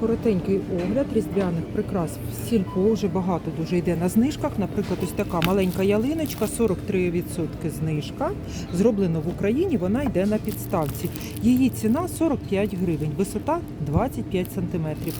Коротенький огляд різдвяних прикрас в сільпо вже багато дуже йде на знижках. Наприклад, ось така маленька ялиночка, 43% знижка. Зроблено в Україні, вона йде на підставці. Її ціна 45 гривень, висота 25 сантиметрів.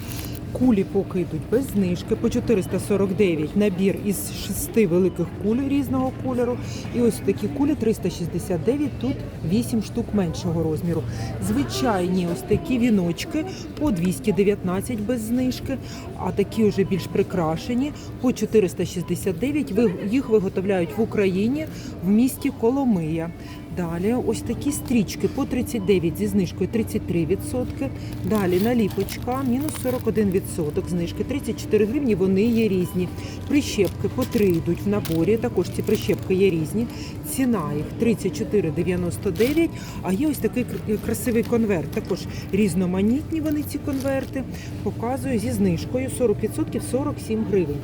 Кулі поки йдуть без знижки по 449 набір із шести великих куль різного кольору. І ось такі кулі 369, тут 8 штук меншого розміру. Звичайні ось такі віночки по 219 без знижки, а такі вже більш прикрашені по 469. Їх виготовляють в Україні в місті Коломия. Далі ось такі стрічки по 39 зі знижкою 33%. Далі наліпочка мінус 41% знижки 34 гривні. Вони є різні. Прищепки по 3 йдуть в наборі. Також ці прищепки є різні. Ціна їх 34,99. А є ось такий красивий конверт. Також різноманітні вони ці конверти. Показую зі знижкою 40% 47 гривень.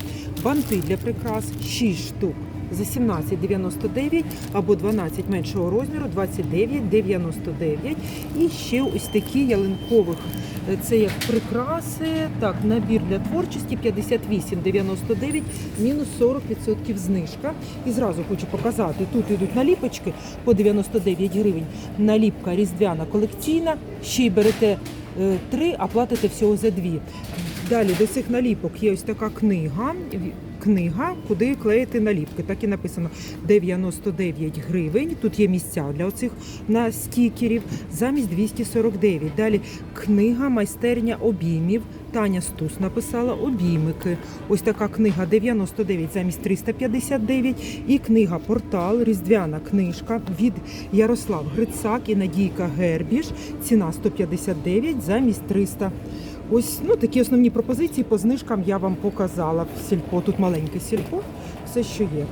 Банти для прикрас 6 штук за 17,99 або 12 меншого розміру 29,99. І ще ось такі ялинкових. е, Це як прикраси. Так, набір для творчості 58,99, мінус 40% знижка. І зразу хочу показати. Тут йдуть наліпочки по 99 гривень. Наліпка різдвяна колекційна. Ще й берете е, три, а платите всього за дві. Далі до цих наліпок є ось така книга. Книга, куди клеїти наліпки. Так і написано 99 гривень. Тут є місця для оцих на стікерів замість 249. Далі книга майстерня обіймів. Таня Стус написала обіймики. Ось така книга 99 замість 359. І книга Портал, різдвяна книжка від Ярослав Грицак і Надійка Гербіш. Ціна 159 замість 300. Ось ну такі основні пропозиції по знижкам я вам показала в сільпо. Тут маленьке сільпо, все, що є.